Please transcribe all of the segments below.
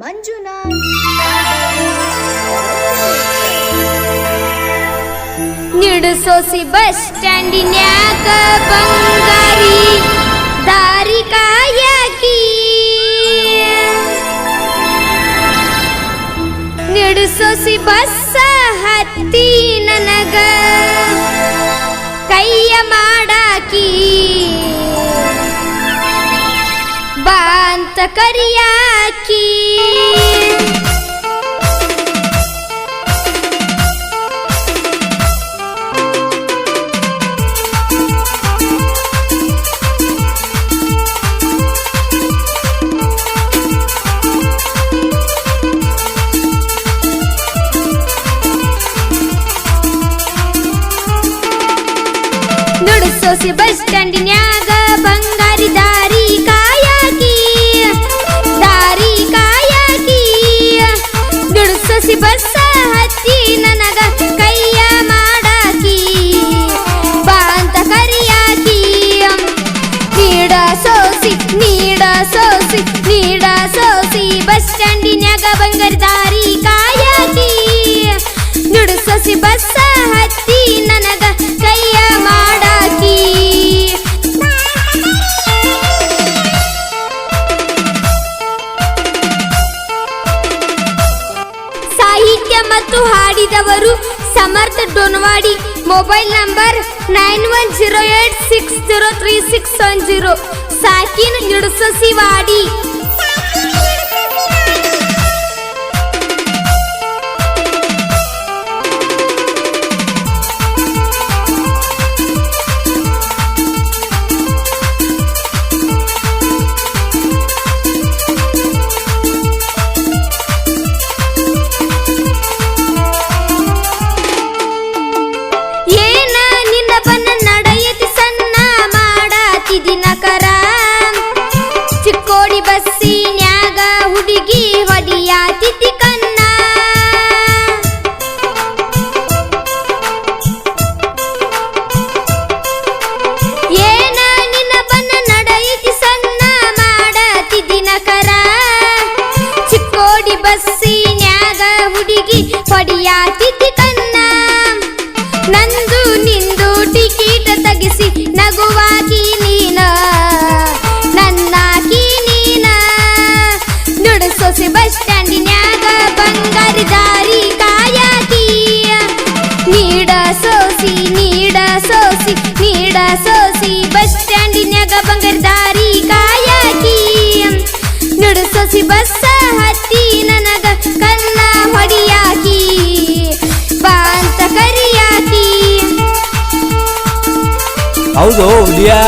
Manjunath. Bus ಸ್ಟ್ಯಾಂಡಿನ್ಯಾಗ ಬಂಗಾರಿ ದಾರಿ ಕಾಯಕಿ. ನಿಡುಸೋಸಿ bus ಹತ್ತಿ ನನಗ ಕೈಯ ಮಾಡಾಕಿ. ಕರಿಯಾಕಿ ನುಡಿಸೋಸಿ ಬಸ್ ಸ್ಟ್ಯಾಂಡಿನ್ಯಾಗ ಬಂಗಾರಿ ದಾರಿ ಕಾ ಬಸಿ ಬಸ್ಸ ಹತ್ತಿ ನನಗ ಕೈಯ ಮಾಡಾಕಿ. ಸಾಹಿತ್ಯ ಮತ್ತು ಹಾಡಿದವರು Samartha Donwadi, mobile number nine one zero eight six zero three six one zero. ಸಾಕಿನ್ ಹಿಡಿಸಸಿವಾಡಿ ಹೌದು ಹುಲಿಯಾ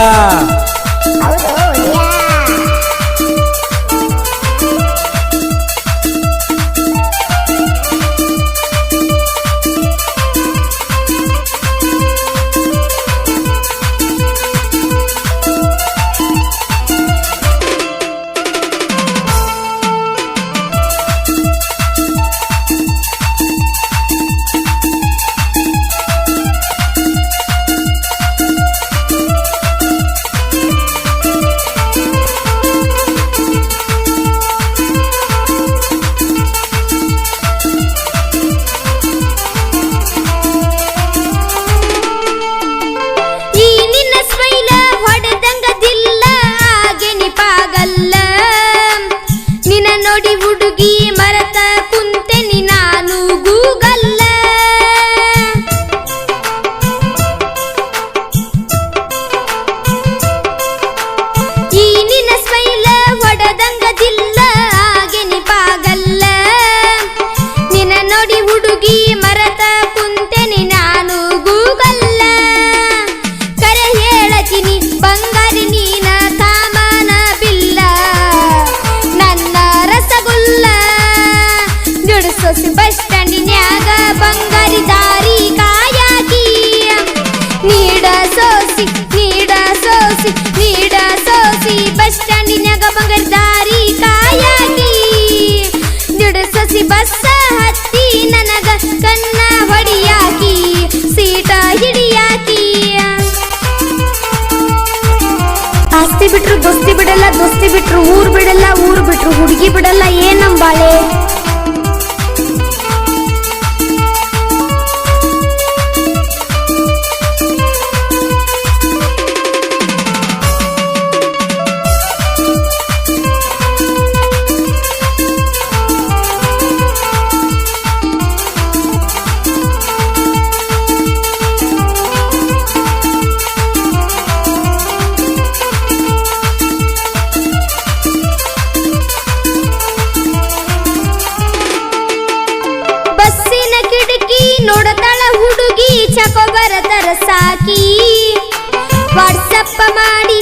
ಹುಡುಗಿ ಬಿಡಲ್ಲ ಏನಂಬಾಳೆ ಕೊಬ್ಬರ ತರ ಸಾಕಿ ಮಾಡಿ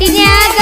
ಗುಡಿನ್ಯಾಗ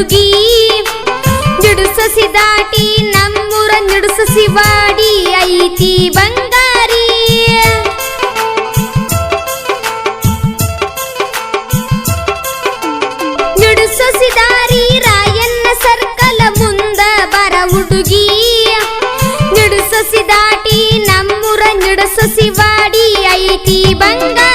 ಹುಡುಗಿ ಜುಡುಸಸಿ ದಾಟಿ ನಮ್ಮೂರ ಜುಡುಸಸಿ ವಾಡಿ ಐತಿ ಬಂಗಾರಿ ಜುಡುಸಸಿ ದಾರಿ ರಾಯಣ್ಣ ಸರ್ಕಲ ಮುಂದ ಬರ ಹುಡುಗಿ ಜುಡುಸಸಿ ದಾಟಿ ನಮ್ಮೂರ ಜುಡುಸಸಿ ವಾಡಿ ಐತಿ ಬಂಗಾರಿ